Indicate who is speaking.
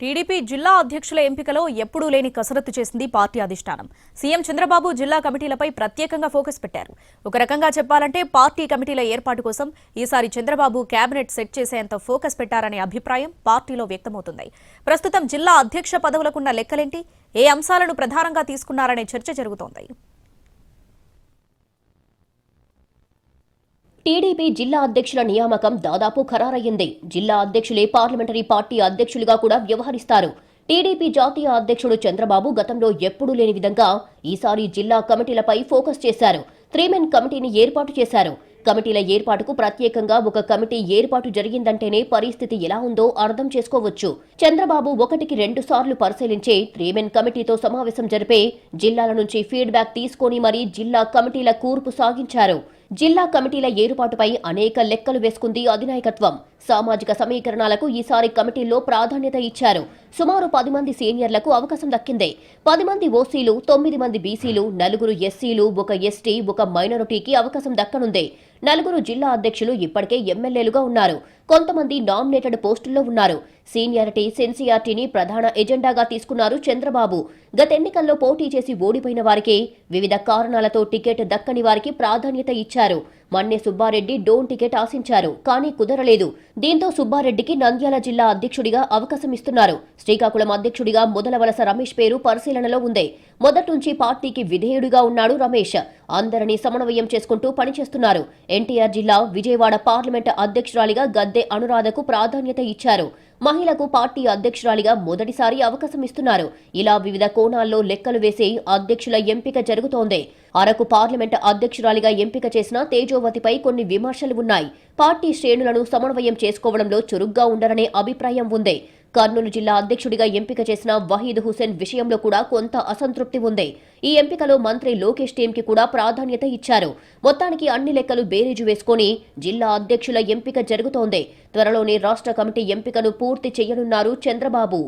Speaker 1: TDP జిల్లా అధ్యక్షుల ఎంపికలో ఎప్పుడూ లేని కసరత్తు చేసింది పార్టీ అధిష్టానం. సీఎం చంద్రబాబు జిల్లా కమిటీలపై ప్రత్యేకంగా ఫోకస్ పెట్టారు. ఒక రకంగా చెప్పాలంటే పార్టీ కమిటీల ఏర్పాటు కోసం ఈసారి చంద్రబాబు కేబినెట్ సెట్ చేసేంత ఫోకస్ పెట్టారనే అభిప్రాయం పార్టీలో వ్యక్తమవుతుంది. ప్రస్తుతం జిల్లా అధ్యక్ష పదవులకున్న లెక్కలేంటి? ఏ అంశాలను ప్రధానంగా తీసుకున్నారనే చర్చ జరుగుతోంది.
Speaker 2: టీడీపీ జిల్లా అధ్యక్షుల నియామకం దాదాపు ఖరారయ్యింది. జిల్లా అధ్యక్షులే పార్లమెంటరీ పార్టీ అధ్యక్షులుగా కూడా వ్యవహరిస్తారు. టీడీపీ జాతీయ అధ్యక్షుడు చంద్రబాబు గతంలో ఎప్పుడూ లేని విధంగా ఈసారి జిల్లా కమిటీలపై ఫోకస్ చేశారు. త్రీమెన్ కమిటీని ఏర్పాటు చేశారు. కమిటీల ఏర్పాటుకు ప్రత్యేకంగా ఒక కమిటీ ఏర్పాటు జరిగిందంటేనే పరిస్థితి ఎలా ఉందో అర్థం చేసుకోవచ్చు. చంద్రబాబు ఒకటికి రెండు సార్లు పరిశీలించే త్రీమెన్ కమిటీతో సమావేశం జరిపే జిల్లాల నుంచి ఫీడ్బ్యాక్ తీసుకొని మరీ జిల్లా కమిటీల కూర్పు సాగించారు. జిల్లా కమిటీల ఏర్పాటుపై అనేక లెక్కలు వేసుకుంది అధినాయకత్వం. సామాజిక సమీకరణాలకు ఈసారి కమిటీల్లో ప్రాధాన్యత ఇచ్చారు. సుమారు పది మంది సీనియర్లకు అవకాశం దక్కింది. పది మంది ఓసీలు తొమ్మిది మంది బీసీలు నలుగురు ఎస్సీలు ఒక ఎస్టీ ఒక మైనారిటీకి అవకాశం దక్కనుంది. నలుగురు జిల్లా అధ్యక్షులు ఇప్పటికే ఎమ్మెల్యేలుగా ఉన్నారు. కొంతమంది నామినేటెడ్ పోస్టుల్లో ఉన్నారు. సీనియారిటీ సెన్సియారిటీని ప్రధాన ఎజెండాగా తీసుకున్నారు చంద్రబాబు. గత ఎన్నికల్లో పోటీ చేసి ఓడిపోయిన వారికి వివిధ కారణాలతో టికెట్ దక్కని వారికి ప్రాధాన్యత ఇచ్చారు. మన్నె సుబ్బారెడ్డి డోన్ టికెట్ ఆశించారు కానీ కుదరలేదు. దీంతో సుబ్బారెడ్డికి నంద్యాల జిల్లా అధ్యక్షుడిగా అవకాశం ఇస్తున్నారు. శ్రీకాకుళం అధ్యక్షుడిగా మొదలవలస రమేష్ పేరు పరిశీలనలో ఉంది. మొదటి నుంచి పార్టీకి విధేయుడిగా ఉన్నాడు రమేష్. అందరినీ సమన్వయం చేసుకుంటూ పనిచేస్తున్నారు. ఎన్టీఆర్ జిల్లా విజయవాడ పార్లమెంట్ అధ్యక్షురాలిగా గద్దె అనురాధకు ప్రాధాన్యత ఇచ్చారు. మహిళకు పార్టీ అధ్యక్షురాలిగా మొదటిసారి అవకాశం ఇస్తున్నారు. ఇలా వివిధ కోణాల్లో లెక్కలు వేసి అధ్యక్షుల ఎంపిక జరుగుతోంది. అరకు పార్లమెంట్ అధ్యక్షురాలిగా ఎంపిక చేసిన తేజోవతిపై కొన్ని విమర్శలు ఉన్నాయి. పార్టీ శ్రేణులను సమన్వయం చేసుకోవడంలో చురుగ్గా ఉండరనే అభిప్రాయం ఉంది. కర్నూలు జిల్లా అధ్యక్షుడిగా ఎంపిక చేసిన వహీద్ హుసేన్ విషయంలో కూడా కొంత అసంతృప్తి ఉంది. ఈ ఎంపికలో మంత్రి లోకేష్ టీంకి కూడా ప్రాధాన్యత ఇచ్చారు. మొత్తానికి అన్ని లెక్కలు బేరీజు వేసుకుని జిల్లా అధ్యక్షుల ఎంపిక జరుగుతోంది. త్వరలోనే రాష్ట్ర కమిటీ ఎంపికను పూర్తి చేయనున్నారు చంద్రబాబు.